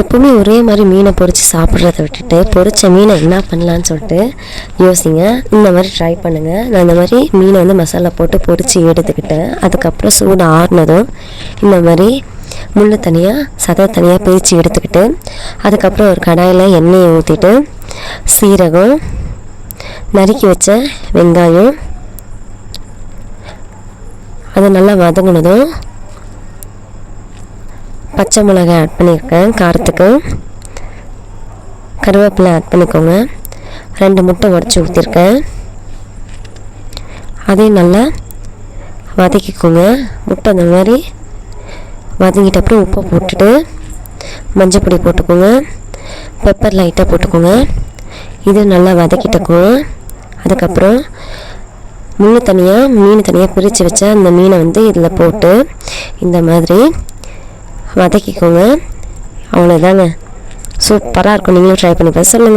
எப்பவுமே ஒரே மாதிரி மீனை பொரித்து சாப்பிட்றத விட்டுட்டு பொறிச்ச மீனை என்ன பண்ணலான்னு சொல்லிட்டு யோசிங்க. இந்த மாதிரி ட்ரை பண்ணுங்கள் நான் இந்த மாதிரி மீனை வந்து மசாலா போட்டு பொரித்து எடுத்துக்கிட்டேன். அதுக்கப்புறம் சூடு ஆறுனதும் இந்த மாதிரி முள்ளு தனியாக சதை தனியாக பிரித்து எடுத்துக்கிட்டு அதுக்கப்புறம் ஒரு கடாயில் எண்ணெயை ஊற்றிட்டு சீரகம் நறுக்கி வச்ச வெங்காயம் அது நல்லா வதங்கினதும் பச்சை மிளகாய் ஆட் பண்ணியிருக்கேன் காரத்துக்கு. கருவேப்பிலை ஆட் பண்ணிக்கோங்க. ரெண்டு முட்டை உடச்சி ஊற்றிருக்கேன் அதையும் நல்லா வதக்கிக்கோங்க. முட்டை அந்த மாதிரி வதங்கிட்ட அப்புறம் உப்பை போட்டுட்டு மஞ்சள் பொடி போட்டுக்கோங்க. பெப்பர் லைட்டாக போட்டுக்கோங்க. இது நல்லா வதக்கிட்டுக்கோங்க. அதுக்கப்புறம் முள்ளு தனியாக மீன் தனியாக பிரித்து வச்ச அந்த மீனை வந்து இதில் போட்டு இந்த மாதிரி வதக்கிக்கோங்க. அவ்வளோதாங்க சூப்பராக இருக்கும். நீங்களும் ட்ரை பண்ணி பார்த்து சொல்லுங்கள்